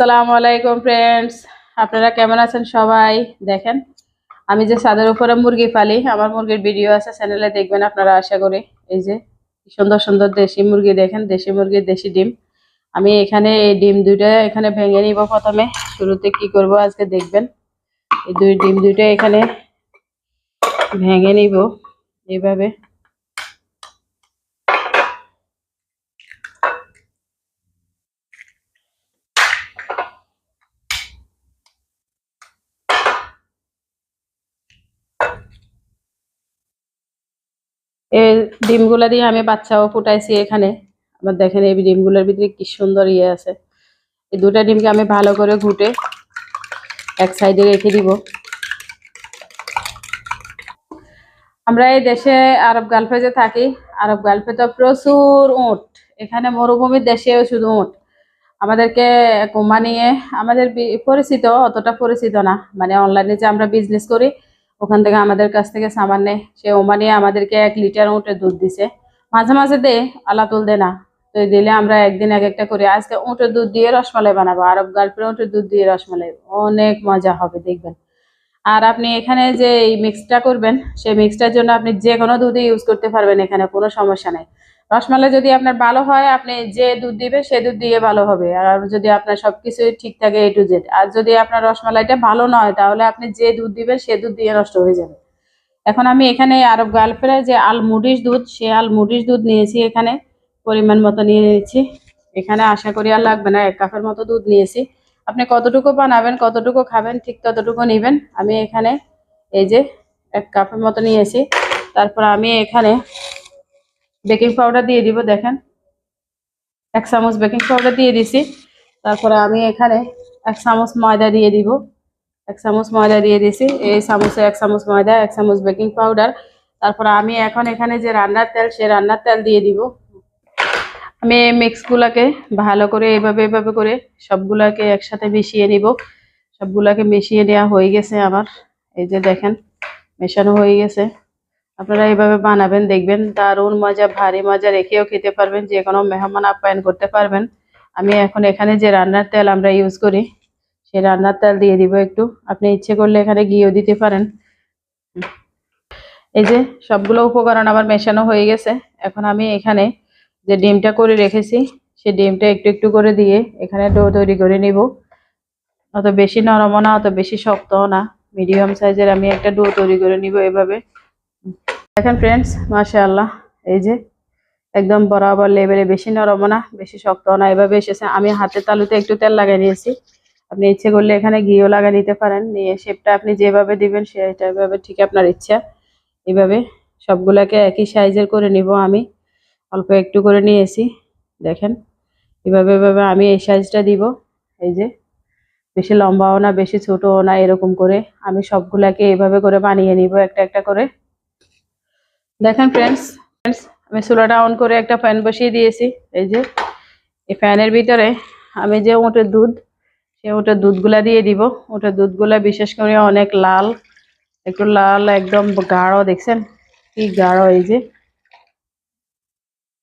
আসসালামু আলাইকুম ফ্রেন্ডস আপনারা কেমন আছেন সবাই? দেখেন, আমি যে ছাদের উপরে মুরগি পালি, আমার মুরগির ভিডিও আছে চ্যানেলে দেখবেন আপনারা আশা করি। এই যে সুন্দর সুন্দর দেশি মুরগি, দেখেন, দেশি মুরগির দেশি ডিম। আমি এখানে এই ডিম দুইটা এখানে ভেঙে নিব প্রথমে। শুরুতে কি করব আজকে দেখবেন। এই দুই ডিম দুইটা এখানে ভেঙে নিব। এইভাবে এই ডিমগুলা দিয়ে আমি বাচ্চাও ফুটাইছি এখানে। আবার দেখেন এই ডিমগুলোর ভিতরে কি সুন্দর ইয়ে আছে। এই দুটা ডিমকে আমি ভালো করে ঘুটে এক সাইডে রেখে দিব। আমরা এই দেশে আরব গালফে যে থাকি। আরব গালফে তো প্রচুর উঁট। এখানে মরুভূমির দেশেও শুধু উঁট। আমাদেরকে কোম্পানিয়ে আমাদের পরিচিত, অতটা পরিচিত না। মানে অনলাইনে যে আমরা বিজনেস করি ওখান থেকে আমাদের কাছ থেকে সামান নেয়। সে ওমানিয়ে আমাদেরকে এক লিটার উঁটের দুধ দিছে। মাঝে মাঝে দে আলাতুল দে না। তো দিলে আমরা একদিন এক একটা করি, আজকে উঁটের দুধ দিয়ে রসমালাই বানাবো, আরব গার্লফ্রেন্ড উঁটের দুধ দিয়ে রসমালাই। অনেক মজা হবে, দেখবেন। আর আপনি এখানে যে এই মিক্সটা করবেন, সেই মিক্সটার জন্য আপনি যে কোনো দুধই ইউজ করতে পারবেন এখানে, কোনো সমস্যা নেই। রসমালাই যদি আপনার ভালো হয়, আপনি যে দুধ দিবে সে দুধ দিয়ে ভালো হবে। আর যদি আপনার সবকিছু ঠিক থাকে এ টু জেড আর যদি আপনার রসমালাইটা ভালো নয়, তাহলে আপনি যে দুধ দিবেন, সে দুধ দিয়ে নষ্ট হয়ে যাবে। এখন আমি এখানে আরব গার্লফ্রেন্ডের যে আলমুডিস দুধ, সে আলমুডিস দুধ নিয়েছি এখানে। পরিমাণ মতো নিয়ে নিয়েছি। এখানে আশা করি আর লাগবে না, এক কাপের মতো দুধ নিয়েছি। আপনি কতটুকু বানাবেন, কতটুকু খাবেন, ঠিক ততটুকু নেবেন। আমি এখানে এই যে এক কাপের মতো নিয়েছি। তারপর আমি এখানে বেকিং পাউডার দিয়ে দিব, দেখেন। এক চামচ বেকিং পাউডার দিয়ে দিছি। তারপরে আমি এখানে এক চামচ ময়দা দিয়ে দিব। এক চামচ ময়দা দিয়ে দিছি। এই চামচে এক চামচ ময়দা, এক চামচ বেকিং পাউডার তারপরে আমি এখন এখানে যে রান্নার তেল, সে রান্নার তেল দিয়ে দিব। আমি এই মিক্সগুলাকে ভালো করে এভাবে এভাবে করে সবগুলাকে একসাথে মিশিয়ে নিব। সবগুলাকে মিশিয়ে নেওয়া হয়ে গেছে আমার। এই যে দেখেন, মেশানো হয়ে গেছে। আপনারা এইভাবে বানাবেন, দেখবেন দারুণ মজা, ভারী মজা রেখেও খেতে পারবেন, যে কোনো মেহমান আপ্যায়ন করতে পারবেন। আমি এখন এখানে যে রান্নার তেল আমরা ইউজ করি, সেই রান্নার তেল দিয়ে দিব একটু। আপনি ইচ্ছে করলে এখানে ঘিও দিতে পারেন। এই যে সবগুলো উপকরণ আমার মেশানো হয়ে গেছে। এখন আমি এখানে যে ডিমটা করে রেখেছি, সেই ডিমটা একটু একটু করে দিয়ে এখানে ডো তৈরি করে নিব। অত বেশি নরমও না, অত বেশি শক্তও না। মিডিয়াম সাইজের আমি একটা ডো তৈরি করে নিব এভাবে। দেখেন ফ্রেন্ডস মাশাআল্লাহ, এই যে একদম বরাবর লেভেলে বেশি নরম না, বেশি শক্ত না, এভাবে এসেছে। আমি হাতের তালুতে একটু তেল লাগিয়ে নিয়েছি। আপনি ইচ্ছে করলে এখানে ঘিও লাগিয়ে নিতে পারেন। নিয়ে শেপটা আপনি যেভাবে দিবেন, সেটা এভাবে ঠিক আপনার ইচ্ছা। এভাবে সবগুলাকে একই সাইজের করে নিব আমি। অল্প একটু করে নিয়েছি, দেখেন। এভাবে এভাবে আমি এই সাইজটা দিব। এই যে বেশি লম্বাও না, বেশি ছোটও না, এরকম করে আমি সবগুলাকে এভাবে করে বানিয়ে নিব, একটা একটা করে। দেখেন ফ্রেন্ডস ফ্রেন্ডস আমি চুলাটা অন করে একটা ফ্যান বসিয়ে দিয়েছি। এই যে, এই ফ্যানের ভিতরে আমি যে ওটের দুধ সে ওটের দুধগুলা দিয়ে দিব। ওটের দুধগুলা বিশেষ করে অনেক লাল, একটু লাল, একদম গাঢ়, দেখছেন? কি গাঢ় এই যে।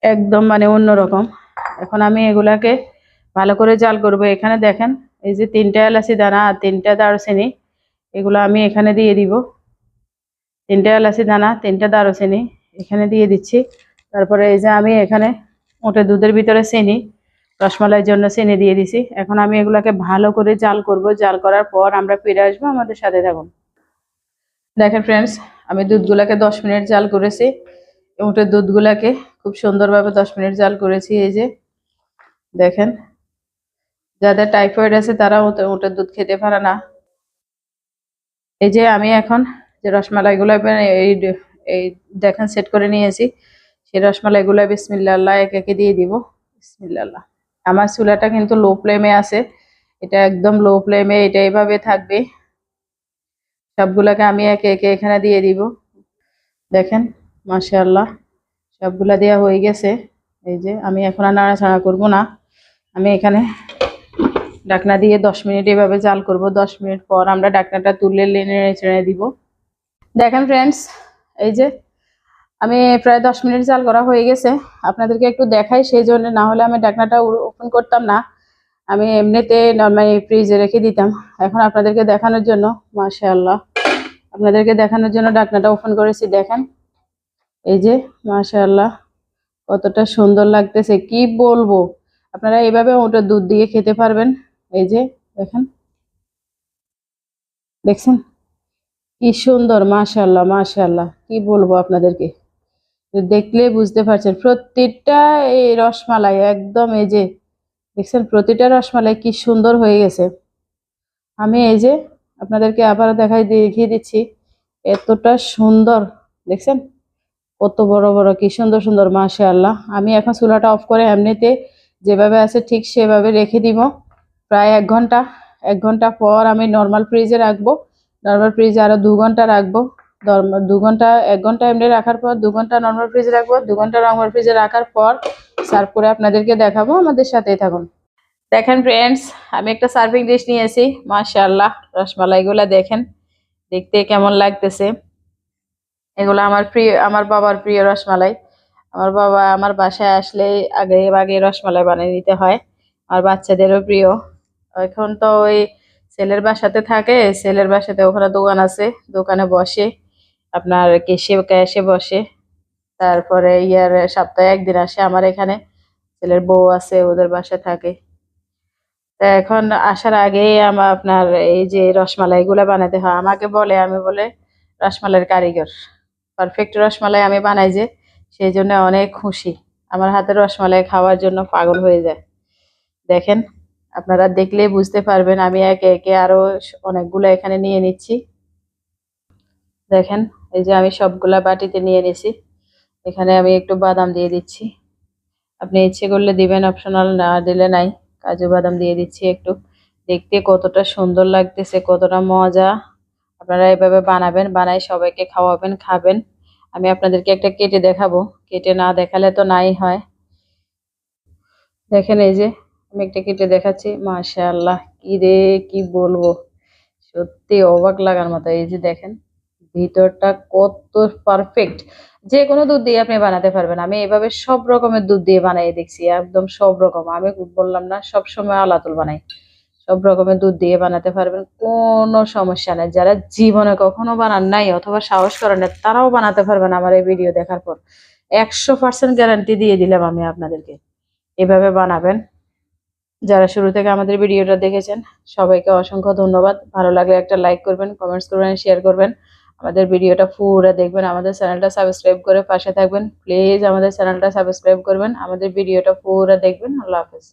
একদম মানে অন্যরকম। এখন আমি এগুলাকে ভালো করে জাল করব। এখানে দেখেন, এই যে তিনটা এলাচি দানা আর তিনটা দারুচিনি, এগুলো আমি এখানে দিয়ে দিব। তিনটা এলাচি দানা, তিনটা দারুচিনি এখানে দিয়ে দিচ্ছি। তারপরে এই যে আমি এখানে ওটে দুধের ভিতরে চিনি, রসমালাইয়ের জন্য চিনি দিয়ে দিছি। এখন আমি এগুলাকে ভালো করে জাল করব। জাল করার পর আমরা ফিরে আসব আমাদের সাথে থাকুন। দেখেন ফ্রেন্ডস আমি দুধগুলাকে দশ মিনিট জাল করেছি। ওটের দুধগুলাকে খুব সুন্দরভাবে দশ মিনিট জাল করেছি এই যে। দেখেন, যাদের টাইফয়েড আছে তারা ওটের দুধ খেতে পারে না। এই যে আমি এখন যে রসমালাইগুলো এই এই দেখেন সেট করে নিয়েছি, সেই রসমালাইগুলো বিসমিল্লাহ একে একে দিয়ে দিব বিসমিল্লাহ আমার চুলাটা কিন্তু লো ফ্লেমে আছে, এটা একদম লো ফ্লেমে এটা এইভাবে থাকবে। সবগুলাকে আমি একে একে এখানে দিয়ে দিব। দেখেন, মাশাআল্লাহ, সবগুলা দেওয়া হয়ে গেছে। এই যে, আমি এখন আর নাড়াচাড়া করব না। আমি এখানে ডাকনা দিয়ে দশ মিনিট এভাবে জাল করব। দশ মিনিট পর আমরা ডাকনাটা তুলে লেনে ছেড়ে দিব। দেখেন ফ্রেন্ডস এই যে আমি প্রায় দশ মিনিট জাল করা হয়ে গেছে। আপনাদেরকে একটু দেখাই, সেই জন্য না হলে আমি ডাকনাটা ওপেন করতাম না। আমি এমনিতে নর্মালি ফ্রিজে রেখে দিতাম। এখন আপনাদেরকে দেখানোর জন্য, মাশাআল্লাহ, আপনাদেরকে দেখানোর জন্য ডাকনাটা ওপেন করেছি, দেখেন। এই যে, মাশাআল্লাহ, কতটা সুন্দর লাগতেছে, কি বলব? আপনারা এইভাবে ওটা দুধ দিয়ে খেতে পারবেন। এই যে, দেখেন। দেখছেন? কি সুন্দর, মাশাআল্লাহ মাশাআল্লাহ। কি বলব আপনাদেরকে? দেখলে বুঝতে পারছেন, প্রত্যেকটা এই রসমালাই একদম এই যে, দেখছেন, প্রতিটা রসমালাই কি সুন্দর হয়ে গেছে। আমি এই যে আপনাদেরকে আবার দেখাই, দেখিয়ে দিচ্ছি, এতটা সুন্দর, দেখছেন? কত বড় বড়, কি সুন্দর সুন্দর, মাশাআল্লাহ। আমি এখন চুলাটা অফ করে এমনিতে যেভাবে আছে ঠিক সেভাবে রেখে দিব। প্রায় এক ঘণ্টা এক ঘণ্টা পর আমি নর্মাল ফ্রিজে রাখব। নর্মাল ফ্রিজে আরও দু ঘণ্টা রাখব। দু ঘণ্টা, এক ঘণ্টা এমনি রাখার পর, দু ঘণ্টা নর্মাল ফ্রিজে রাখব। দু ঘণ্টা নর্মাল ফ্রিজে রাখার পর সার্ভ করে আপনাদেরকে দেখাবো। আমাদের সাথেই থাকুন। দেখেন ফ্রেন্ডস আমি একটা সার্ভিং ডিশ নিয়েছি। মাশাআল্লাহ, রসমালাইগুলা দেখেন। দেখতে কেমন লাগতেছে। এগুলো আমার প্রিয়, আমার বাবার প্রিয় রসমালাই। আমার বাবা আমার বাসায় আসলে আগে আগে রসমালাই বানিয়ে দিতে হয়। আর বাচ্চাদেরও প্রিয়। এখন তো ওই ছেলের বাসাতে থাকে, ছেলের বাসাতে ওখানে দোকান আছে, দোকানে বসে, আপনার কেসে ক্যাশে বসে। তারপরে ইয়ার সপ্তাহে একদিন আসে আমার এখানে, ছেলের বউ আছে, ওদের বাসায় থাকে। তা এখন আসার আগেই আমার আপনার এই যে রসমালাই গুলা বানাতে হয়, আমাকে বলে, আমি বলে, রসমালাইয়ের কারিগর। পারফেক্ট রসমালাই আমি বানাই যে, সেই জন্য অনেক খুশি। আমার হাতের রসমালাই খাওয়ার জন্য পাগল হয়ে যায়। দেখেন আপনারা দেখলেই বুঝতে পারবেন, আমি একে একে আরও অনেকগুলো এখানে নিয়ে নিচ্ছি। দেখেন, এই যে আমি সবগুলা বাটিতে নিয়ে নিছি। এখানে আমি একটু বাদাম দিয়ে দিচ্ছি। আপনি ইচ্ছে করলে দিবেন, অপশনাল না দিলে নাই। কাজু বাদাম দিয়ে দিচ্ছি একটু। দেখতে কতটা সুন্দর লাগতেছে, কতটা মজা। আপনারা এভাবে বানাবেন বানাই সবাইকে খাওয়াবেন, খাবেন। আমি আপনাদেরকে একটা কেটে দেখাবো। কেটে না দেখালে তো নাই হয়। দেখেন এই যে একটা কেটে দেখাচ্ছি। মাশাআল্লাহ, কি রে, কি বলব? সত্যি অবাক লাগার মতো। এই যে দেখেন, ভিতরটা কত পারফেক্ট যে কোনো দুধ দিয়ে আপনি বানাতে পারবেন। আমি এভাবে সব রকমের দুধ দিয়ে বানাই দেখছি, একদম সব রকম। আমি বললাম না সব সময় আলাতুল বানাই। সব রকমের দুধ দিয়ে বানাতে পারবেন, কোনো সমস্যা নেই। যারা জীবনে কখনো বানান নাই অথবা সাহস করেন না তারাও বানাতে পারবেন আমার এই ভিডিও দেখার পর। একশো পার্সেন্ট গ্যারান্টি দিয়ে দিলাম আমি আপনাদেরকে। এভাবে বানাবেন। যারা শুরু থেকে আমাদের ভিডিওটা দেখেছেন, সবাইকে অসংখ্য ধন্যবাদ। ভালো লাগলে একটা লাইক করবেন কমেন্টস করবেন শেয়ার করবেন। আমাদের ভিডিওটা পুরো দেখবেন, আমাদের চ্যানেলটা সাবস্ক্রাইব করে পাশে থাকবেন। প্লিজ আমাদের চ্যানেলটা সাবস্ক্রাইব করবেন, আমাদের ভিডিওটা পুরো দেখবেন। আল্লাহ হাফেজ।